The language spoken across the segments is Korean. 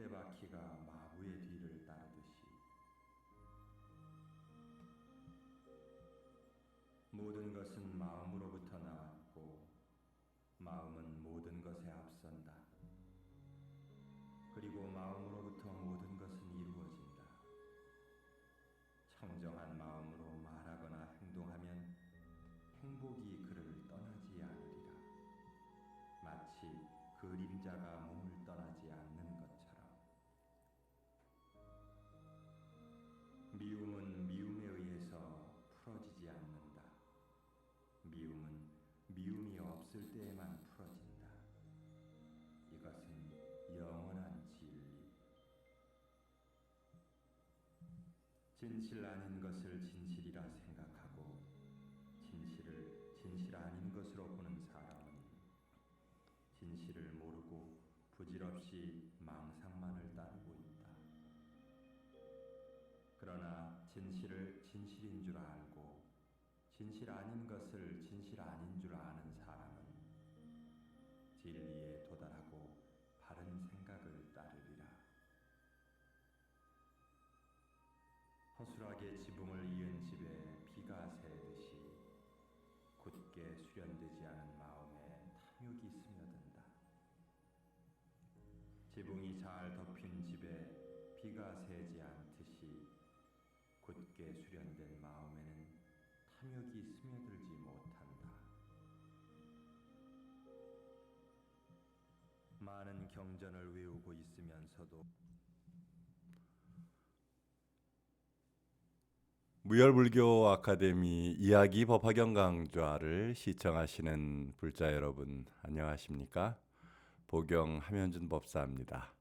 수레바퀴가 마부의 뒤를 따르듯이 모든 것은 마음 때에만 풀어진다. 이것은 영원한 진리. 진실 아닌 것을 진실이라 생각하 비가 새지 않듯이 굳게 수련된 마음에는 탐욕이 스며들지 못한다. 많은 경전을 외우고 있으면서도 무열불교 아카데미 이야기 법화경 강좌를 시청하시는 불자 여러분 안녕하십니까? 보경 함현준 법사입니다.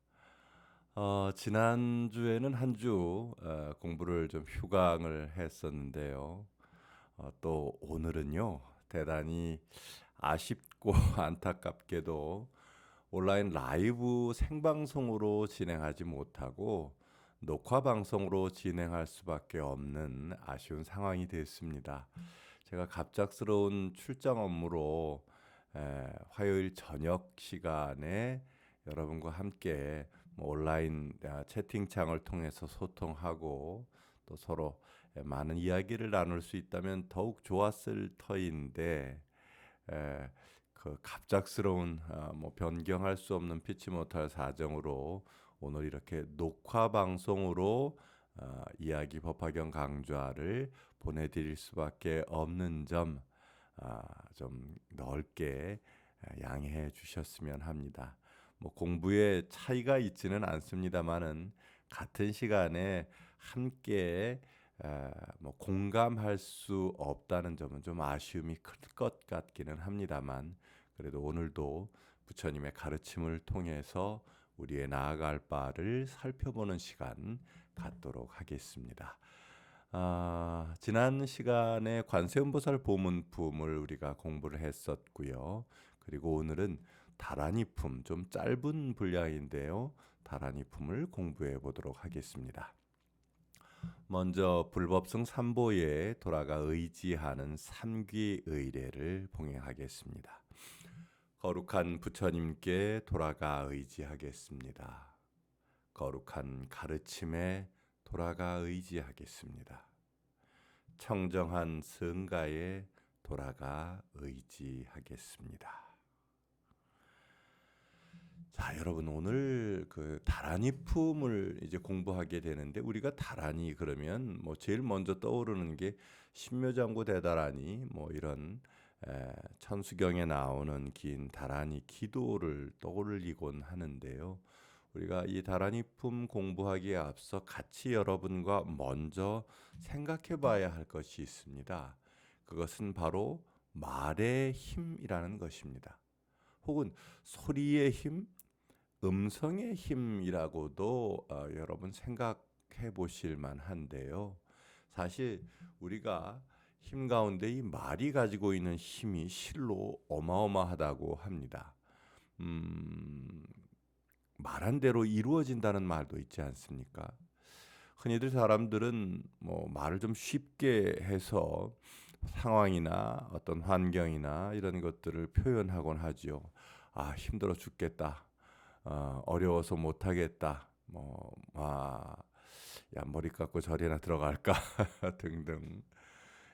어, 지난주에는 한주 어, 공부를 좀 휴강을 했었는데요. 어, 또 오늘은요 대단히 아쉽고 안타깝게도 온라인 라이브 생방송으로 진행하지 못하고 녹화 방송으로 진행할 수밖에 없는 아쉬운 상황이 됐습니다. 제가 갑작스러운 출장 업무로 에, 화요일 저녁 시간에 여러분과 함께 뭐 온라인 아, 채팅창을 통해서 소통하고 또 서로 에, 많은 이야기를 나눌 수 있다면 더욱 좋았을 터인데 에, 그 갑작스러운 아, 뭐 변경할 수 없는 피치 못할 사정으로 오늘 이렇게 녹화 방송으로 어, 이야기 법화경 강좌를 보내드릴 수밖에 없는 점, 아, 좀 넓게 양해해 주셨으면 합니다. 뭐 공부에 차이가 있지는 않습니다만은 같은 시간에 함께 에, 뭐 공감할 수 없다는 점은 좀 아쉬움이 클 것 같기는 합니다만 그래도 오늘도 부처님의 가르침을 통해서 우리의 나아갈 바를 살펴보는 시간 갖도록 하겠습니다. 아, 지난 시간에 관세음보살 보문품을 우리가 공부를 했었고요. 그리고 오늘은 다라니품 좀 짧은 분량인데요. 다라니품을 공부해 보도록 하겠습니다. 먼저 불법성 삼보에 돌아가 의지하는 삼귀 의례를 봉행하겠습니다. 거룩한 부처님께 돌아가 의지하겠습니다. 거룩한 가르침에 돌아가 의지하겠습니다. 청정한 성가에 돌아가 의지하겠습니다. 자, 여러분 오늘 그 다라니품을 이제 공부하게 되는데 우리가 다라니 그러면 뭐 제일 먼저 떠오르는 게 신묘장구 대다라니 뭐 이런 에, 천수경에 나오는 긴 다라니 기도를 떠올리곤 하는데요. 우리가 이 다라니품 공부하기에 앞서 같이 여러분과 먼저 생각해 봐야 할 것이 있습니다. 그것은 바로 말의 힘이라는 것입니다. 혹은 소리의 힘, 음성의 힘이라고도 어, 여러분 생각해 보실 만한데요. 사실 우리가 힘 가운데 이 말이 가지고 있는 힘이 실로 어마어마하다고 합니다. 음, 말한 대로 이루어진다는 말도 있지 않습니까? 흔히들 사람들은 뭐 말을 좀 쉽게 해서 상황이나 어떤 환경이나 이런 것들을 표현하곤 하죠. 아, 힘들어 죽겠다. 어, 어려워서 못하겠다. 뭐, 아, 야 머리 깎고 절이나 들어갈까 등등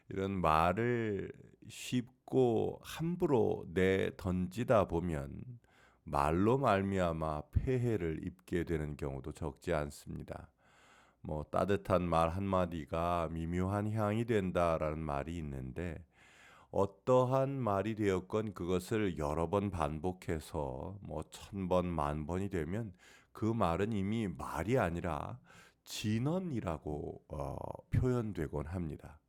이런 말을 쉽고 함부로 내 던지다 보면 말로 말미암아 폐해를 입게 되는 경우도 적지 않습니다. 뭐 따뜻한 말 한마디가 미묘한 향이 된다라는 말이 있는데 어떠한 말이 되었건 그것을 여러 번 반복해서 뭐 천 번, 만 번이 되면 그 말은 이미 말이 아니라 진언이라고 어, 표현되곤 합니다.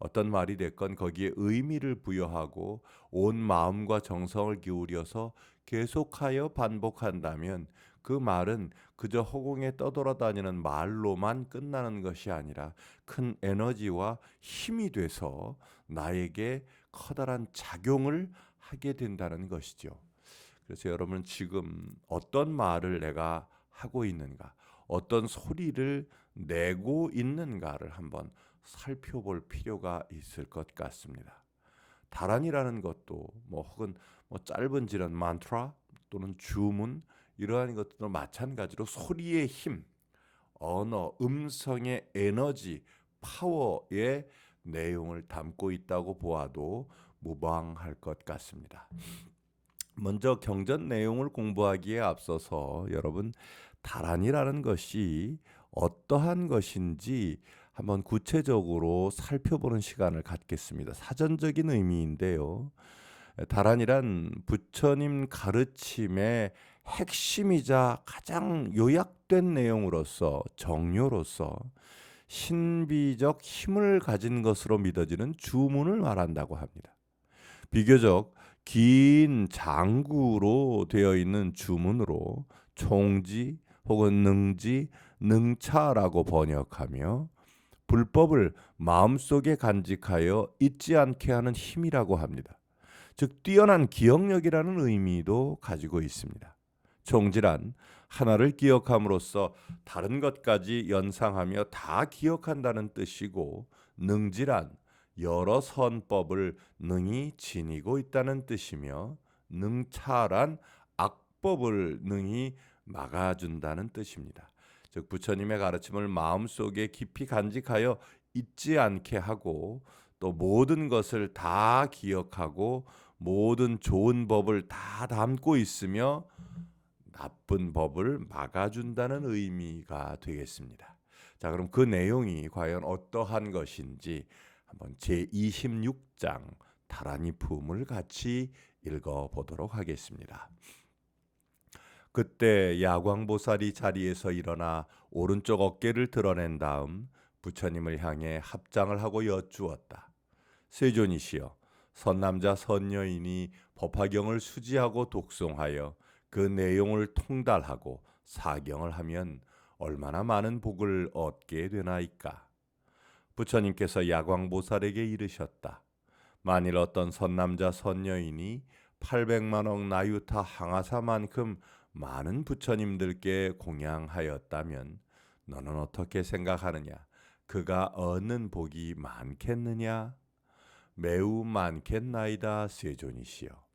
어떤 말이 됐건 거기에 의미를 부여하고 온 마음과 정성을 기울여서 계속하여 반복한다면 그 말은 그저 허공에 떠돌아다니는 말로만 끝나는 것이 아니라 큰 에너지와 힘이 돼서 나에게 커다란 작용을 하게 된다는 것이죠. 그래서 여러분 지금 어떤 말을 내가 하고 있는가, 어떤 소리를 내고 있는가를 한번 살펴볼 필요가 있을 것 같습니다. 다란이라는 것도 뭐 혹은 뭐 짧은 지런 만트라 또는 주문 이러한 것들도 마찬가지로 소리의 힘, 언어, 음성의 에너지, 파워의 내용을 담고 있다고 보아도 무방할 것 같습니다. 먼저 경전 내용을 공부하기에 앞서서 여러분 다란이라는 것이 어떠한 것인지 한번 구체적으로 살펴보는 시간을 갖겠습니다. 사전적인 의미인데요. 다란이란 부처님 가르침의 핵심이자 가장 요약된 내용으로서 정료로서 신비적 힘을 가진 것으로 믿어지는 주문을 말한다고 합니다. 비교적 긴 장구로 되어 있는 주문으로 총지 혹은 능지, 능차라고 번역하며 불법을 마음속에 간직하여 잊지 않게 하는 힘이라고 합니다. 즉 뛰어난 기억력이라는 의미도 가지고 있습니다. 총지란 하나를 기억함으로써 다른 것까지 연상하며 다 기억한다는 뜻이고 능지란 여러 선법을 능히 지니고 있다는 뜻이며 능차란 악법을 능히 막아준다는 뜻입니다. 즉 부처님의 가르침을 마음속에 깊이 간직하여 잊지 않게 하고 또 모든 것을 다 기억하고 모든 좋은 법을 다 담고 있으며 나쁜 법을 막아준다는 의미가 되겠습니다. 자, 그럼 그 내용이 과연 어떠한 것인지 한번 제 26장 다란이 품을 같이 읽어 보도록 하겠습니다. 그때 야광보살이 자리에서 일어나 오른쪽 어깨를 드러낸 다음 부처님을 향해 합장을 하고 여쭈었다. 세존이시여, 선남자 선녀인이 법화경을 수지하고 독송하여 그 내용을 통달하고 사경을 하면 얼마나 많은 복을 얻게 되나이까. 부처님께서 야광보살에게 이르셨다. 만일 어떤 선남자 선녀인이 800만억 나유타 항아사만큼 많은 부처님들께 공양하였다면 너는 어떻게 생각하느냐? 그가 얻는 복이 많겠느냐? 매우 많겠나이다 세존이시여.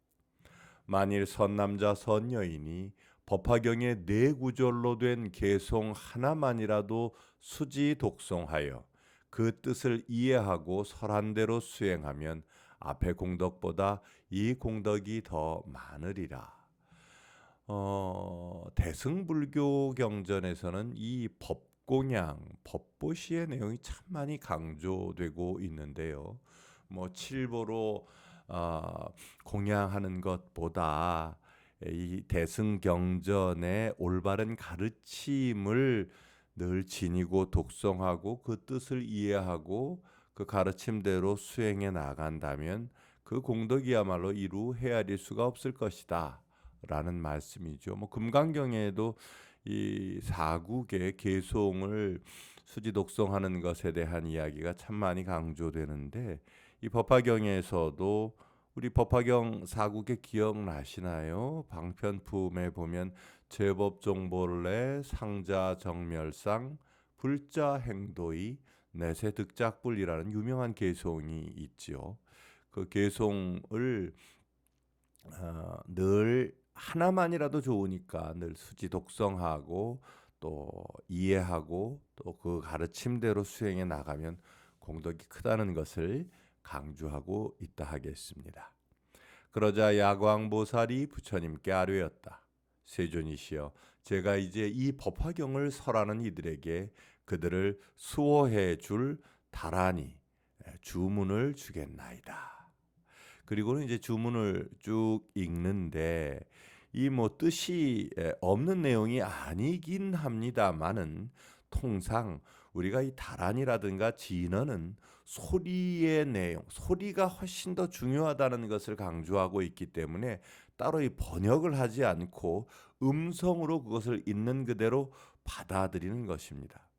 만일 선남자 선여인이 법화경의 네 구절로 된 개송 하나만이라도 수지 독송하여 그 뜻을 이해하고 설한대로 수행하면 앞의 공덕보다 이 공덕이 더 많으리라. 어, 대승불교 경전에서는 이 법공양, 법보시의 내용이 참 많이 강조되고 있는데요. 뭐 칠보로 어, 공양하는 것보다 이 대승경전의 올바른 가르침을 늘 지니고 독성하고 그 뜻을 이해하고 그 가르침대로 수행해 나간다면 그 공덕이야말로 이루 헤아릴 수가 없을 것이다. 라는 말씀이죠. 뭐 금강경에도 이 사국의 개송을 수지 독송하는 것에 대한 이야기가 참 많이 강조되는데 이 법화경에서도 우리 법화경 사국의 기억나시나요? 방편품에 보면 제법종본래 상자 정멸상 불자 행도의 내세 득작불이라는 유명한 개송이 있죠. 그 개송을 어, 늘 하나만이라도 좋으니까 늘 수지 독성하고 또 이해하고 또 그 가르침대로 수행해 나가면 공덕이 크다는 것을 강조하고 있다 하겠습니다. 그러자 야광보살이 부처님께 아뢰었다. 세존이시여, 제가 이제 이 법화경을 설하는 이들에게 그들을 수호해 줄 다라니 주문을 주겠나이다. 그리고는 이제 주문을 쭉 읽는데 이 뭐 뜻이 없는 내용이 아니긴 합니다만은 통상 우리가 이 다란이라든가 진언은 소리의 내용, 소리가 훨씬 더 중요하다는 것을 강조하고 있기 때문에 따로 이 번역을 하지 않고 음성으로 그것을 있는 그대로 받아들이는 것입니다.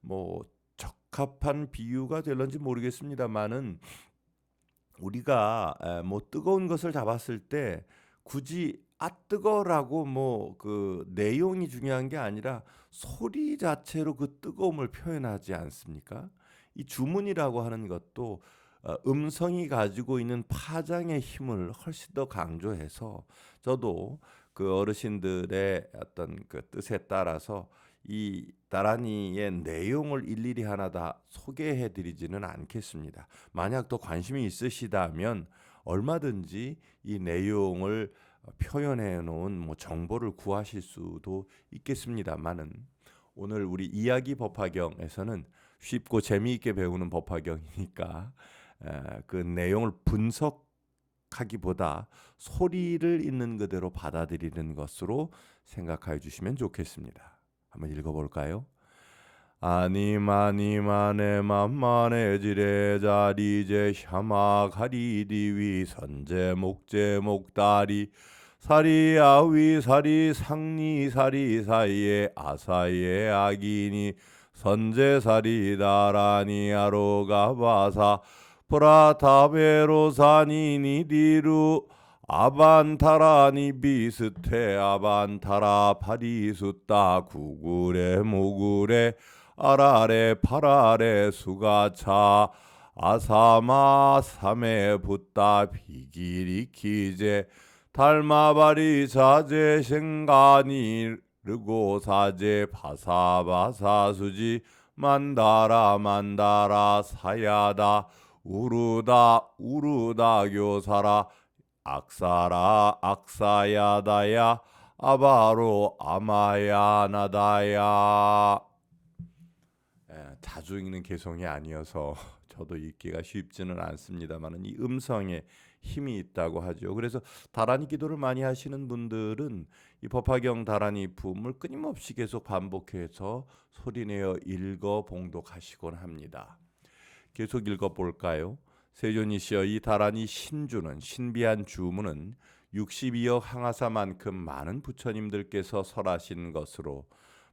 뭐 적합한 비유가 될런지 모르겠습니다만은 우리가 에, 뭐 뜨거운 것을 잡았을 때 굳이 아 뜨거라고 뭐 그 내용이 중요한 게 아니라 소리 자체로 그 뜨거움을 표현하지 않습니까? 이 주문이라고 하는 것도 어, 음성이 가지고 있는 파장의 힘을 훨씬 더 강조해서 저도 그 어르신들의 어떤 그 뜻에 따라서 이 다라니의 내용을 일일이 하나 다 소개해 드리지는 않겠습니다. 만약 더 관심이 있으시다면 얼마든지 이 내용을 표현해 놓은 뭐 정보를 구하실 수도 있겠습니다만은 오늘 우리 이야기 법화경에서는 쉽고 재미있게 배우는 법화경이니까 그 내용을 분석하기보다 소리를 있는 그대로 받아들이는 것으로 생각해 주시면 좋겠습니다. 한번 읽어볼까요? 아니마니마네 만마네 지레 자리제 샤마 가리디위 선제 목제 목다리 사리 아위 사리 상리 사리 사이에 아사이에 아기니 선제 사리 다라니 아로가 바사 프라타베로사니 니디루 아반타라니 비스테 아반타라 파리수따 구구레 무구레 아라레 파라레 수가차 아사마 삼에 붓다 비기리키제 달마바리 자제 생가니 르고 사제 바사바사 수지 만다라 만다라 사야다 우르다 우르다 교사라 악사라 악사야다야 아바로 아마야나다야. 예, 자주 읽는 개성이 아니어서 저도 읽기가 쉽지는 않습니다만은 이 음성에 힘이 있다고 하죠. 그래서 다란이 기도를 많이 하시는 분들은 이 법화경 다란이 품을 끊임없이 계속 반복해서 소리내어 읽어 봉독하시곤 합니다. 계속 읽어 볼까요? 세존이시여 이 다란이 신주는 신비한 주문은 62억 항하사만큼 많은 부처님들께서 설하신 것으로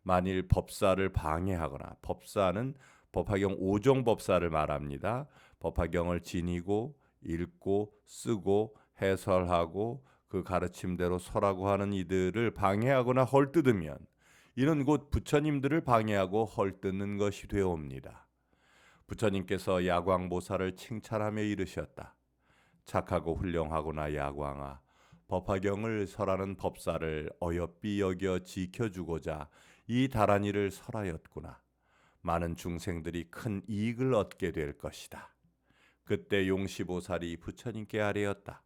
만일 법사를 방해하거나 법사는 법화경 오종 법사를 말합니다. 법화경을 지니고 읽고 쓰고 해설하고 그 가르침대로 설하고 하는 이들을 방해하거나 헐뜯으면 이는 곧 부처님들을 방해하고 헐뜯는 것이 되옵니다. 부처님께서 야광보살을 칭찬하며 이르셨다. 착하고 훌륭하구나 야광아. 법화경을 설하는 법사를 어여삐 여겨 지켜주고자 이 다란이를 설하였구나. 많은 중생들이 큰 이익을 얻게 될 것이다. 그때 용시보살이 부처님께 아뢰었다.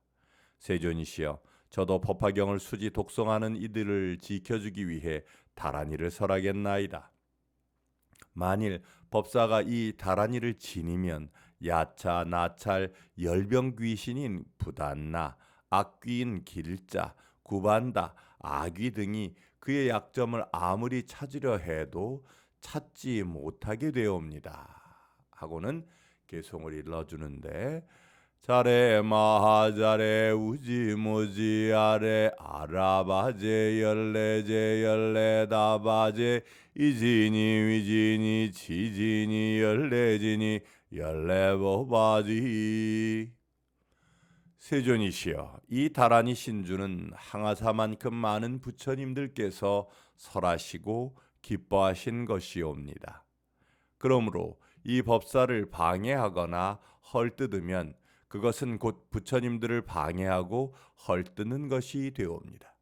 세존이시여, 저도 법화경을 수지 독송하는 이들을 지켜주기 위해 다란이를 설하겠나이다. 만일 법사가 이 다란이를 지니면 야차, 나찰, 열병 귀신인 부단나, 악귀인 길자, 구반다, 아귀 등이 그의 약점을 아무리 찾으려 해도 찾지 못하게 되옵니다. 하고는 개송을 일러주는데 자레 마하자레 우지무지 아레 아라바제 열레제 열레다바제 이지니 위지니 지지니 열레지니 열레보바지 세존이시여 이 다란이 신주는 항아사만큼 많은 부처님들께서 설하시고 기뻐하신 것이옵니다. 그러므로 이 법사를 방해하거나 헐뜯으면 그것은 곧 부처님들을 방해하고 헐뜯는 것이 되옵니다.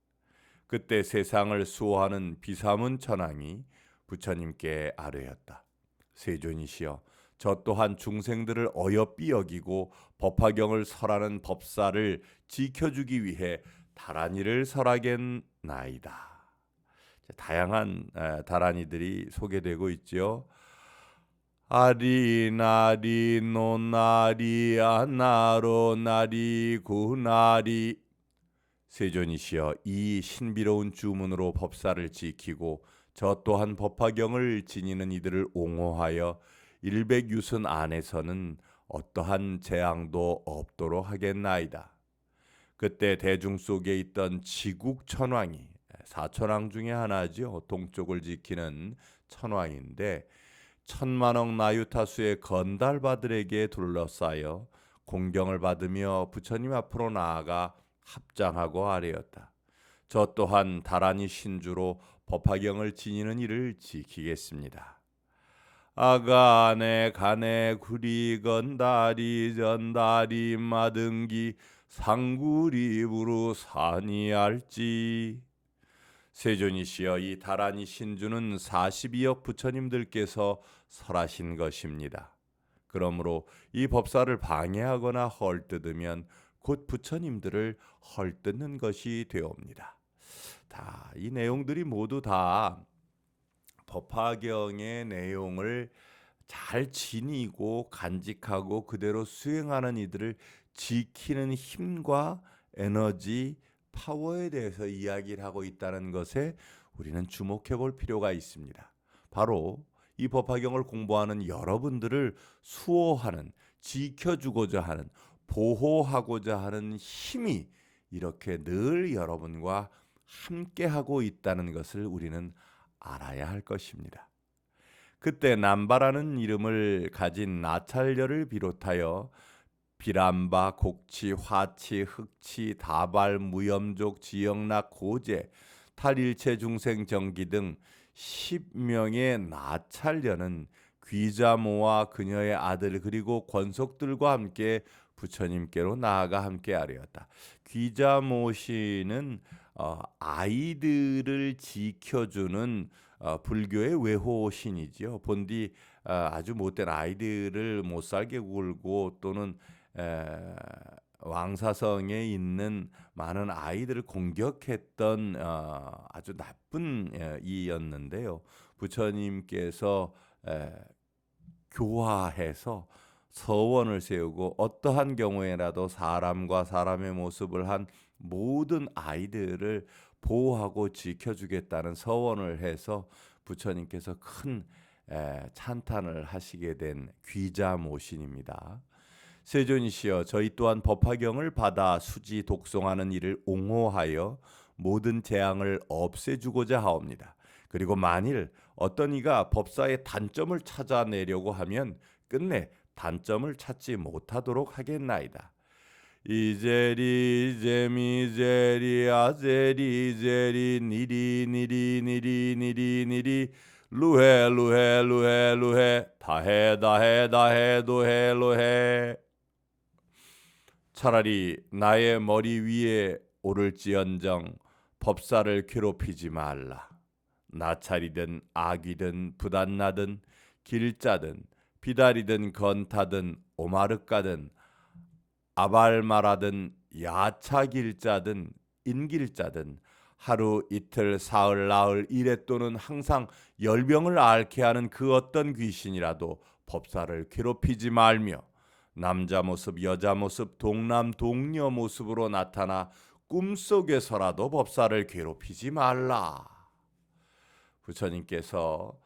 그때 세상을 수호하는 비사문 천왕이 부처님께 아뢰었다. 세존이시여 저 또한 중생들을 어여삐 여기고 법화경을 설하는 법사를 지켜주기 위해 다란이를 설하겠나이다. 다양한 에, 다란이들이 소개되고 있지요. 아리 나리 노나리 아나로 나리 구나리 세존이시여 이 신비로운 주문으로 법사를 지키고 저 또한 법화경을 지니는 이들을 옹호하여 일백유순 안에서는 어떠한 재앙도 없도록 하겠나이다. 그때 대중 속에 있던 지국 천왕이 사천왕 중에 하나죠. 동쪽을 지키는 천왕인데 천만억 나유타수의 건달바들에게 둘러싸여 공경을 받으며 부처님 앞으로 나아가 합장하고 아뢰었다. 저 또한 다란이 신주로 법화경을 지니는 일을 지키겠습니다. 아가네 가네 구리 건 다리 전 다리 마등기 상구리부루 산이 알지 세존이시여 이 다란이 신주는 42억 부처님들께서 설하신 것입니다. 그러므로 이 법사를 방해하거나 헐뜯으면 곧 부처님들을 헐뜯는 것이 되옵니다. 다 이 내용들이 모두 다 법화경의 내용을 잘 지니고 간직하고 그대로 수행하는 이들을 지키는 힘과 에너지, 파워에 대해서 이야기를 하고 있다는 것에 우리는 주목해 볼 필요가 있습니다. 바로 이 법화경을 공부하는 여러분들을 수호하는, 지켜주고자 하는, 보호하고자 하는 힘이 이렇게 늘 여러분과 함께 하고 있다는 것을 우리는 알아야 할 것입니다. 그때 남바라는 이름을 가진 나찰녀를 비롯하여 비람바, 곡치, 화치, 흑치, 다발, 무염족, 지역락, 고제, 탈일체 중생 정기 등 10명의 나찰녀는 귀자모와 그녀의 아들 그리고 권속들과 함께 부처님께로 나아가 함께 하려었다. 귀자모 씨는 어, 아이들을 지켜주는 어, 불교의 외호신이지요. 본디 어, 아주 못된 아이들을 못 살게 굴고 또는 에, 왕사성에 있는 많은 아이들을 공격했던 어, 아주 나쁜 에, 이였는데요. 부처님께서 에, 교화해서 서원을 세우고 어떠한 경우에라도 사람과 사람의 모습을 한 모든 아이들을 보호하고 지켜주겠다는 서원을 해서 부처님께서 큰 에, 찬탄을 하시게 된 귀자 모신입니다. 세존이시여 저희 또한 법화경을 받아 수지 독송하는 일을 옹호하여 모든 재앙을 없애주고자 하옵니다. 그리고 만일 어떤 이가 법사의 단점을 찾아내려고 하면 끝내 단점을 찾지 못하도록 하겠나이다. 이제리 제미 제리 아제리 제리 니리 니리 니리 니리 니리 루헤 루헤 루헤 루헤 다해 다해 다해 도해 로해 차라리 나의 머리 위에 오를지언정 법사를 괴롭히지 말라. 나찰이든 악이든 부단나든 길자든 비달이든 건타든 오마르까든 아발마라든 야차길자든 인길자든 하루 이틀 사흘 나흘 일에 또는 항상 열병을 앓게 하는 그 어떤 귀신이라도 법사를 괴롭히지 말며 남자 모습 여자 모습 동남 동녀 모습으로 나타나 꿈속에서라도 법사를 괴롭히지 말라. 부처님께서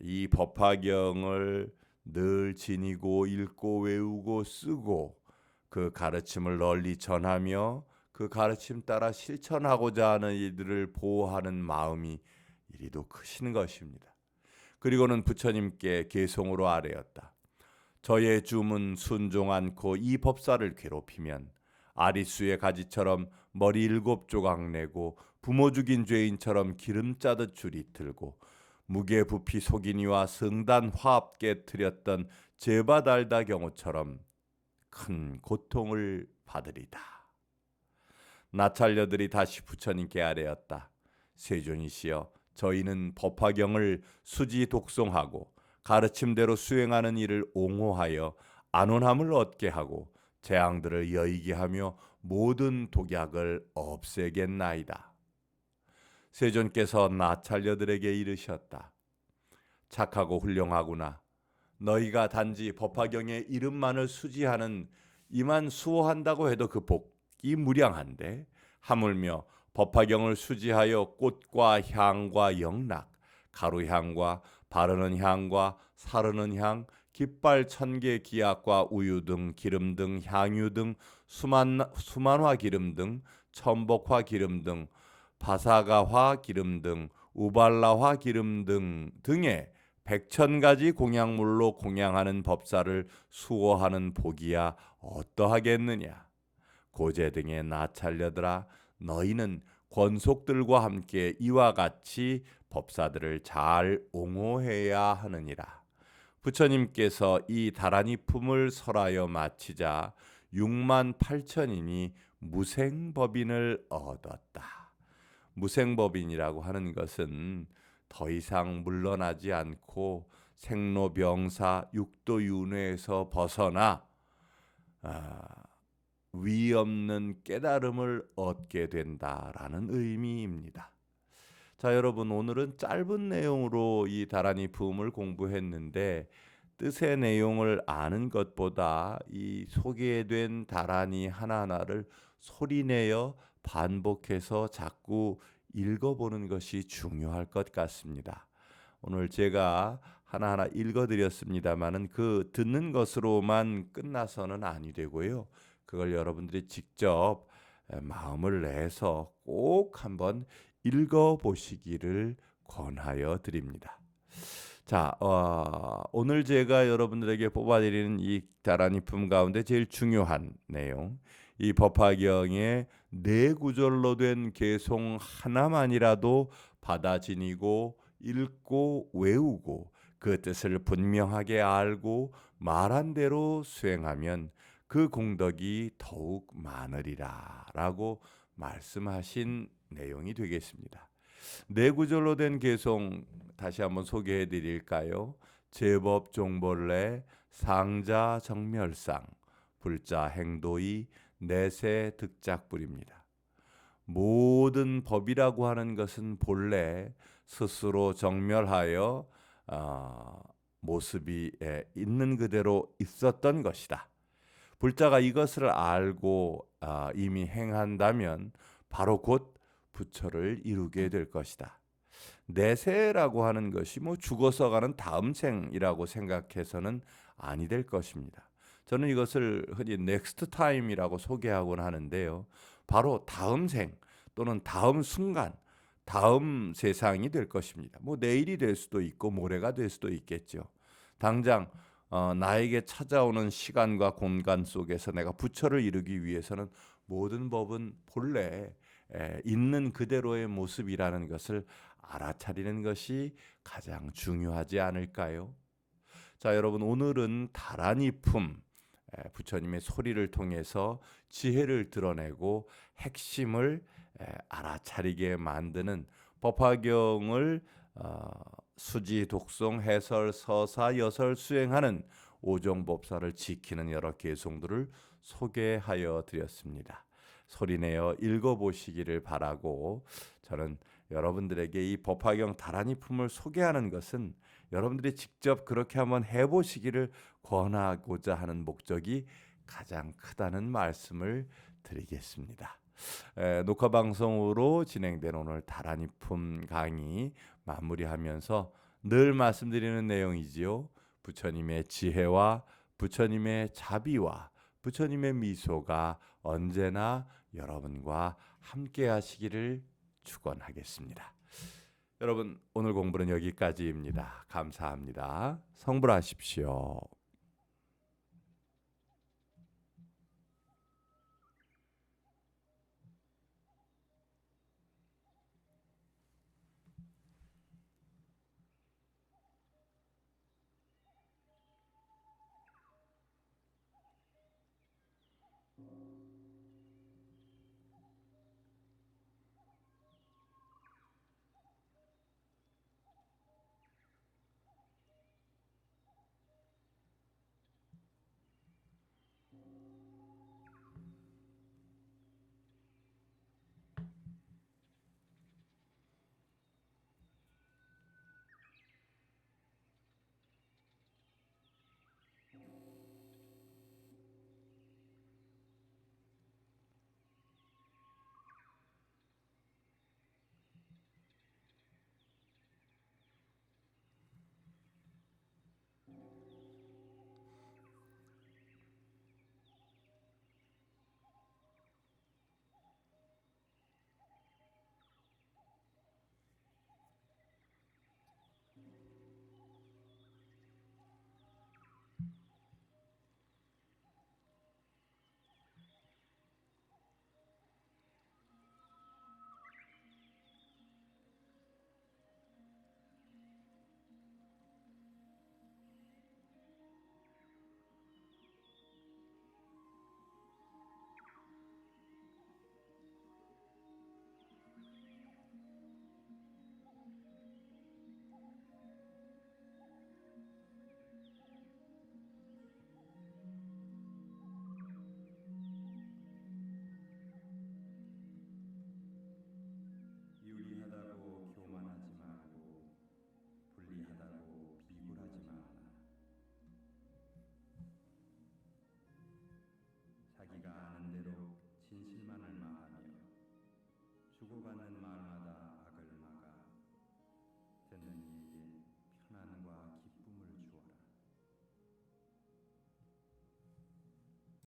이 법화경을 늘 지니고 읽고 외우고 쓰고 그 가르침을 널리 전하며 그 가르침 따라 실천하고자 하는 이들을 보호하는 마음이 이리도 크신 것입니다. 그리고는 부처님께 개송으로 아뢰었다. 저의 주문 순종 않고 이 법사를 괴롭히면 아리수의 가지처럼 머리 일곱 조각 내고 부모 죽인 죄인처럼 기름 짜듯 줄이 틀고 무게 부피 속이니와 성단 화합 깨뜨렸던 제바달다 경우처럼 큰 고통을 받으리다. 나찰녀들이 다시 부처님께 아뢰었다. 세존이시여 저희는 법화경을 수지 독송하고 가르침대로 수행하는 일을 옹호하여 안온함을 얻게 하고 재앙들을 여의게 하며 모든 독약을 없애겠나이다. 세존께서 나찰녀들에게 이르셨다. 착하고 훌륭하구나. 너희가 단지 법화경의 이름만을 수지하는 이만 수호한다고 해도 그 복이 무량한데 하물며 법화경을 수지하여 꽃과 향과 영락, 가루향과 바르는 향과 사르는 향, 깃발 천개 기약과 우유 등 기름 등 향유 등 수만 수만화 기름 등 천복화 기름 등 바사가화 기름 등 우발라화 기름 등 등의 백천 가지 공양물로 공양하는 법사를 수호하는 복이야 어떠하겠느냐 고제 등의 나찰려들아 너희는 권속들과 함께 이와 같이 법사들을 잘 옹호해야 하느니라 부처님께서 이 다란이 품을 설하여 마치자 6만 8천인이 무생법인을 얻었다. 무생법인이라고 하는 것은 더 이상 물러나지 않고 생로병사 육도윤회에서 벗어나 아, 위 없는 깨달음을 얻게 된다라는 의미입니다. 자, 여러분 오늘은 짧은 내용으로 이 다란이 부음을 공부했는데 뜻의 내용을 아는 것보다 이 소개된 다란이 하나하나를 소리내어 반복해서 자꾸 읽어보는 것이 중요할 것 같습니다. 오늘 제가 하나하나 읽어드렸습니다만은 그 듣는 것으로만 끝나서는 아니 되고요. 그걸 여러분들이 직접 마음을 내서 꼭 한번 읽어보시기를 권하여 드립니다. 자, 어, 오늘 제가 여러분들에게 뽑아드리는 이 다란이품 가운데 제일 중요한 내용, 이 법화경의 네 구절로 된 개송 하나만이라도 받아 지니고 읽고 외우고 그 뜻을 분명하게 알고 말한 대로 수행하면 그 공덕이 더욱 많으리라라고 말씀하신 내용이 되겠습니다. 네 구절로 된 개송 다시 한번 소개해 드릴까요? 제법 종벌레 상자 정멸상 불자 행도이 내세 득작불입니다. 모든 법이라고 하는 것은 본래 스스로 정멸하여 어, 모습이 예, 있는 그대로 있었던 것이다. 불자가 이것을 알고 어, 이미 행한다면 바로 곧 부처를 이루게 될 것이다. 내세라고 하는 것이 뭐 죽어서 가는 다음 생이라고 생각해서는 아니 될 것입니다. 저는 이것을 흔히 넥스트 타임이라고 소개하곤 하는데요. 바로 다음 생 또는 다음 순간, 다음 세상이 될 것입니다. 뭐 내일이 될 수도 있고 모레가 될 수도 있겠죠. 당장 어, 나에게 찾아오는 시간과 공간 속에서 내가 부처를 이루기 위해서는 모든 법은 본래 에, 있는 그대로의 모습이라는 것을 알아차리는 것이 가장 중요하지 않을까요? 자, 여러분 오늘은 다란이 품 부처님의 소리를 통해서 지혜를 드러내고 핵심을 알아차리게 만드는 법화경을 어, 수지 독송 해설 서사 여설 수행하는 오종법사를 지키는 여러 개송들을 소개하여 드렸습니다. 소리내어 읽어보시기를 바라고 저는 여러분들에게 이 법화경 다란이 품을 소개하는 것은 여러분들이 직접 그렇게 한번 해보시기를 권하고자 하는 목적이 가장 크다는 말씀을 드리겠습니다. 에, 녹화 방송으로 진행된 오늘 다란이품 강의 마무리하면서 늘 말씀드리는 내용이지요. 부처님의 지혜와 부처님의 자비와 부처님의 미소가 언제나 여러분과 함께 하시기를 축원하겠습니다. 여러분 오늘 공부는 여기까지입니다. 감사합니다. 성불하십시오.